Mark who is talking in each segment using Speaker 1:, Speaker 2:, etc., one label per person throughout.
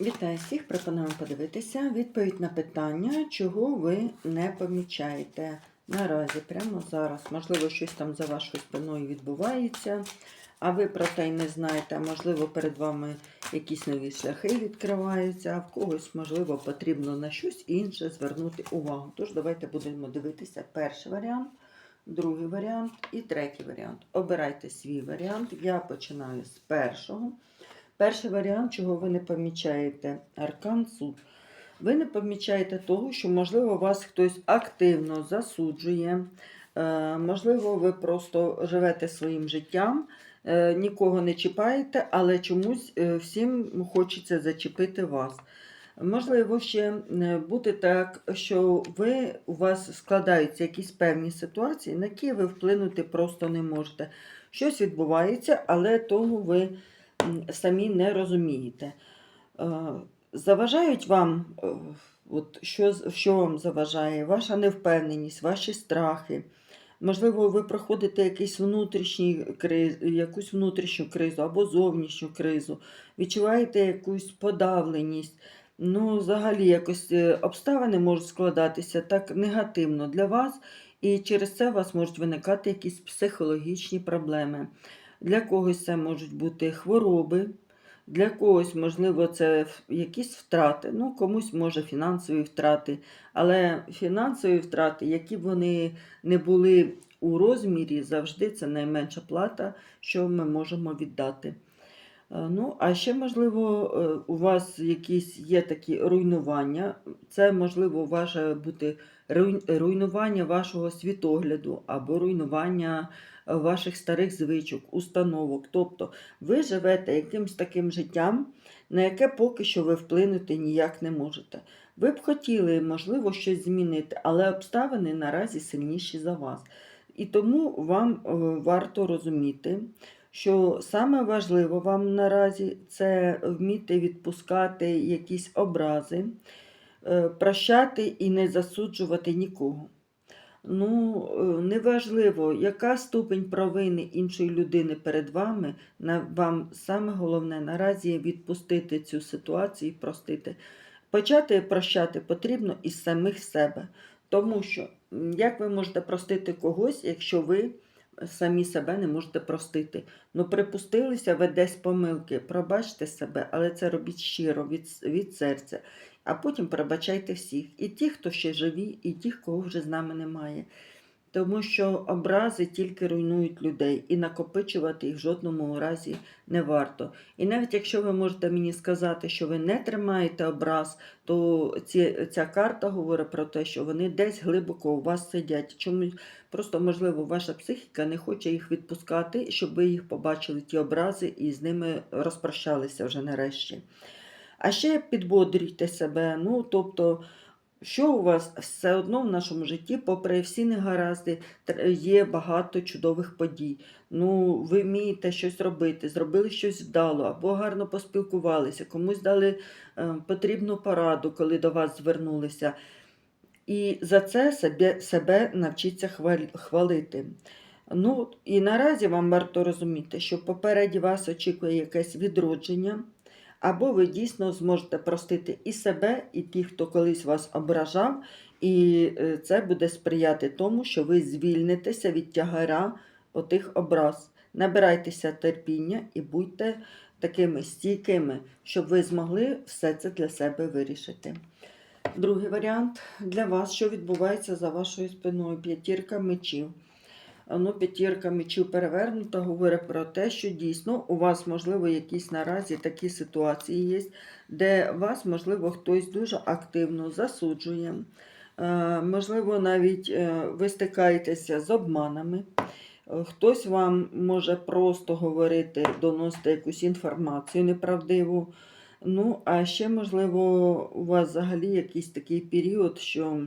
Speaker 1: Вітаю всіх! Пропонуємо подивитися відповідь на питання, чого ви не помічаєте наразі, прямо зараз. Можливо, щось там за вашою спиною відбувається, а ви про те й не знаєте, можливо, перед вами якісь нові шляхи відкриваються, а в когось, можливо, потрібно на щось інше звернути увагу. Тож, давайте будемо дивитися перший варіант, другий варіант і третій варіант. Обирайте свій варіант. Я починаю з першого. Перший варіант, чого ви не помічаєте, аркан суд. Ви не помічаєте того, що, можливо, вас хтось активно засуджує, е, можливо, ви просто живете своїм життям, е, нікого не чіпаєте, але чомусь е, всім хочеться зачепити вас. Можливо, ще бути так, що ви, у вас складаються якісь певні ситуації, на які ви вплинути просто не можете. Щось відбувається, але того ви самі не розумієте. Е, Заважають вам, е, от що, що вам заважає, ваша невпевненість, ваші страхи. Можливо, ви проходите якийсь внутрішній криз, якусь внутрішню кризу або зовнішню кризу, відчуваєте якусь подавленість. Ну, взагалі, якось е, обставини можуть складатися так негативно для вас, і через це у вас можуть виникати якісь психологічні проблеми. Для когось це можуть бути хвороби, для когось, можливо, це якісь втрати, ну, комусь може фінансові втрати, але фінансові втрати, які б вони не були у розмірі, завжди це найменша плата, що ми можемо віддати. Е, Ну, а ще, можливо, е, у вас якісь є такі руйнування. Це, можливо, може бути руйнування вашого світогляду або руйнування е, ваших старих звичок, установок. Тобто ви живете якимось таким життям, на яке поки що ви вплинути ніяк не можете. Ви б хотіли, можливо, щось змінити, але обставини наразі сильніші за вас. І тому вам варто розуміти, що саме важливо вам наразі це вміти відпускати якісь образи, е, прощати і не засуджувати нікого. Ну, е, неважливо, яка ступень провини іншої людини перед вами, вам саме головне наразі відпустити цю ситуацію і простити. Почати прощати потрібно із самих себе. Тому що як ви можете простити когось, якщо ви самі себе не можете простити? Ну, припустилися ви десь помилки, пробачте себе, але це робіть щиро від, від серця. А потім пробачайте всіх. І ті, хто ще живі, і ті, кого вже з нами немає. Тому що образи тільки руйнують людей, і накопичувати їх в жодному разі не варто. І навіть якщо ви можете мені сказати, що ви не тримаєте образ, то ці, ця карта говорить про те, що вони десь глибоко у вас сидять. Чомусь просто, можливо, ваша психіка не хоче їх відпускати, щоб ви їх побачили, ті образи, і з ними розпрощалися вже нарешті. А ще підбодрюйте себе. Ну, тобто, що у вас все одно в нашому житті, попри всі негаразди, є багато чудових подій. Ну, ви вмієте щось робити, зробили щось вдало, або гарно поспілкувалися, комусь дали е, потрібну пораду, коли до вас звернулися. І за це себе, себе навчіться хвалити. Ну, і наразі вам варто розуміти, що попереді вас очікує якесь відродження, або ви дійсно зможете простити і себе, і тих, хто колись вас ображав, і е, це буде сприяти тому, що ви звільнитеся від тягара отих образ. Набирайтеся терпіння і будьте такими стійкими, щоб ви змогли все це для себе вирішити. Другий варіант для вас, що відбувається за вашою спиною, п'ятірка мечів. Ну, п'ятірка мечів перевернута говорить про те, що дійсно у вас, можливо, якісь наразі такі ситуації є, де вас, можливо, хтось дуже активно засуджує. Е, Можливо, навіть е, ви стикаєтеся з обманами. Хтось вам може просто говорити, доносити якусь інформацію неправдиву. Ну, а ще, можливо, у вас взагалі якийсь такий період, що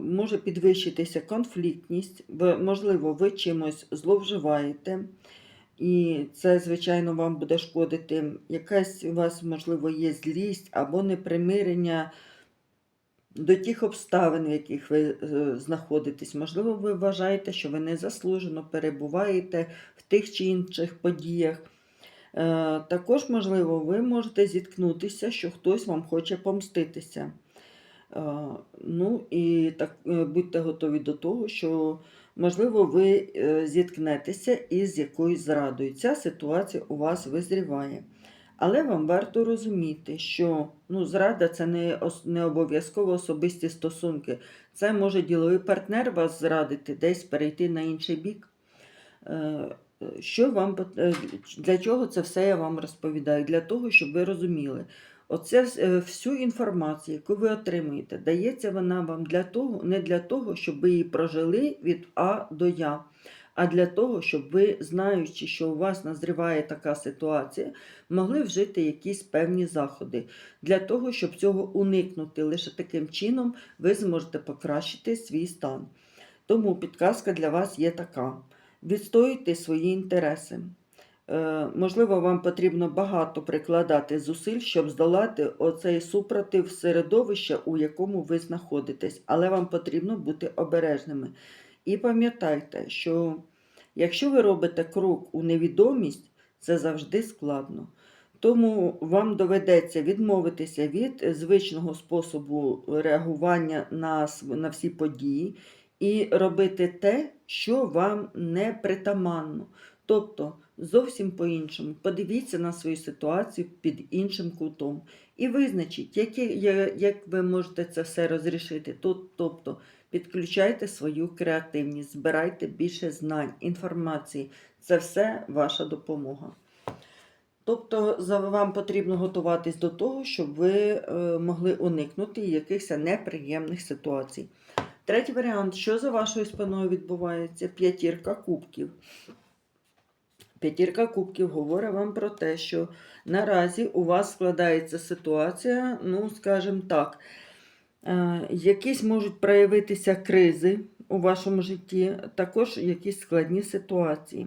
Speaker 1: може підвищитися конфліктність, ви, можливо, ви чимось зловживаєте, і це, звичайно, вам буде шкодити. Якась у вас, можливо, є злість або непримирення до тих обставин, в яких ви е, знаходитесь. Можливо, ви вважаєте, що ви незаслужено перебуваєте в тих чи інших подіях. Е, Також, можливо, ви можете зіткнутися, що хтось вам хоче помститися. Е, Ну і так е, будьте готові до того, що, можливо, ви е, зіткнетеся із якоюсь зрадою. Ця ситуація у вас визріває. Але вам варто розуміти, що ну, зрада це не, не обов'язково особисті стосунки. Це може діловий партнер вас зрадити, десь перейти на інший бік. Що вам е, для чого це все я вам розповідаю? Для того, щоб ви розуміли. Оце е, всю інформацію, яку ви отримуєте, дається вона вам для того, не для того, щоб ви її прожили від А до Я, а для того, щоб ви, знаючи, що у вас назріває така ситуація, могли вжити якісь певні заходи. Для того, щоб цього уникнути, лише таким чином ви зможете покращити свій стан. Тому підказка для вас є така: відстоюйте свої інтереси. Е, Можливо, вам потрібно багато прикладати зусиль, щоб здолати оцей супротив середовища, у якому ви знаходитесь, але вам потрібно бути обережними. І пам'ятайте, що якщо ви робите крок у невідомість, це завжди складно. Тому вам доведеться відмовитися від звичного способу реагування на всі події і робити те, що вам не притаманно. Тобто зовсім по-іншому. Подивіться на свою ситуацію під іншим кутом і визначіть, які, я- як ви можете це все розрішити. Тобто підключайте свою креативність, збирайте більше знань, інформації. Це все ваша допомога. Тобто вам потрібно готуватись до того, щоб ви е, могли уникнути якихось неприємних ситуацій. Третій варіант, що за вашою спиною відбувається? П'ятірка кубків. П'ятірка кубків говорить вам про те, що наразі у вас складається ситуація, ну, скажімо так, е, якісь можуть проявитися кризи у вашому житті, також якісь складні ситуації.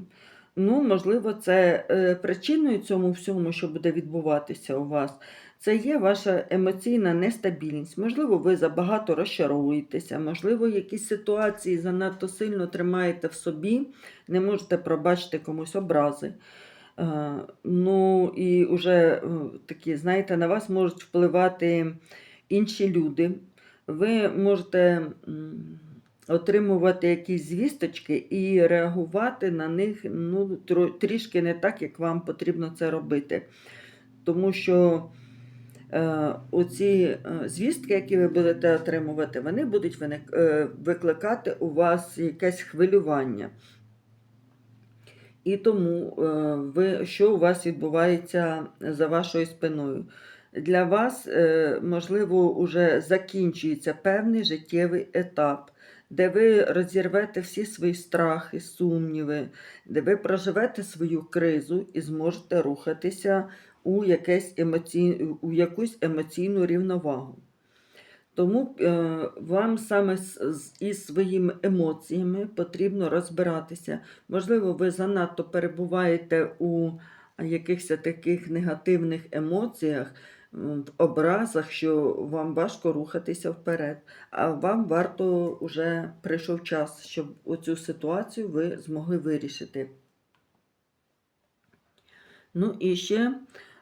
Speaker 1: Ну, можливо, це е, причиною цьому всьому, що буде відбуватися у вас, це є ваша емоційна нестабільність. Можливо, ви забагато розчаровуєтеся, можливо, якісь ситуації занадто сильно тримаєте в собі, не можете пробачити комусь образи. Е, Ну і вже е, такі, знаєте, на вас можуть впливати інші люди. Ви можете отримувати якісь звісточки і реагувати на них ну, трішки не так, як вам потрібно це робити. Тому що оці е, звістки, які ви будете отримувати, вони будуть е, викликати у вас якесь хвилювання. І тому е, ви, що у вас відбувається за вашою спиною? Для вас, е, можливо, вже закінчується певний життєвий етап, де ви розірвете всі свої страхи, сумніви, де ви проживете свою кризу і зможете рухатися у, якесь емоці... у якусь емоційну рівновагу. Тому е, вам саме із своїми емоціями потрібно розбиратися. Можливо, ви занадто перебуваєте у якихось таких негативних емоціях, в образах, що вам важко рухатися вперед. А вам варто вже прийшов час, щоб оцю ситуацію ви змогли вирішити. Ну і ще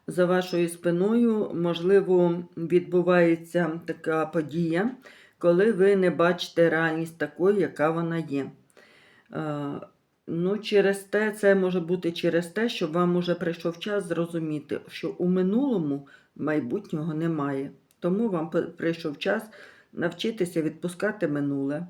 Speaker 1: за вашою спиною, можливо, відбувається така подія, коли ви не бачите реальність такою, яка вона є. Е, Ну, через те, це може бути через те, що вам уже прийшов час зрозуміти, що у минулому майбутнього немає. Тому вам прийшов час навчитися відпускати минуле.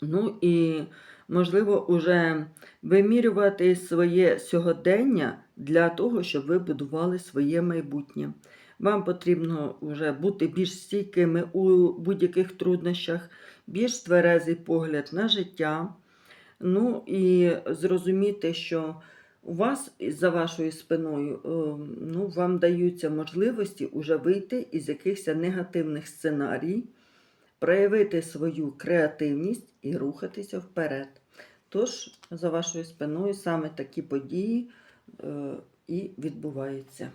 Speaker 1: Ну і, можливо, уже вимірювати своє сьогодення для того, щоб ви будували своє майбутнє. Вам потрібно вже бути більш стійкими у будь-яких труднощах, більш тверезий погляд на життя. Ну і зрозуміти, що у вас за вашою спиною е, ну, вам даються можливості уже вийти із якихось негативних сценарій, проявити свою креативність і рухатися вперед. Тож, за вашою спиною саме такі події і відбуваються.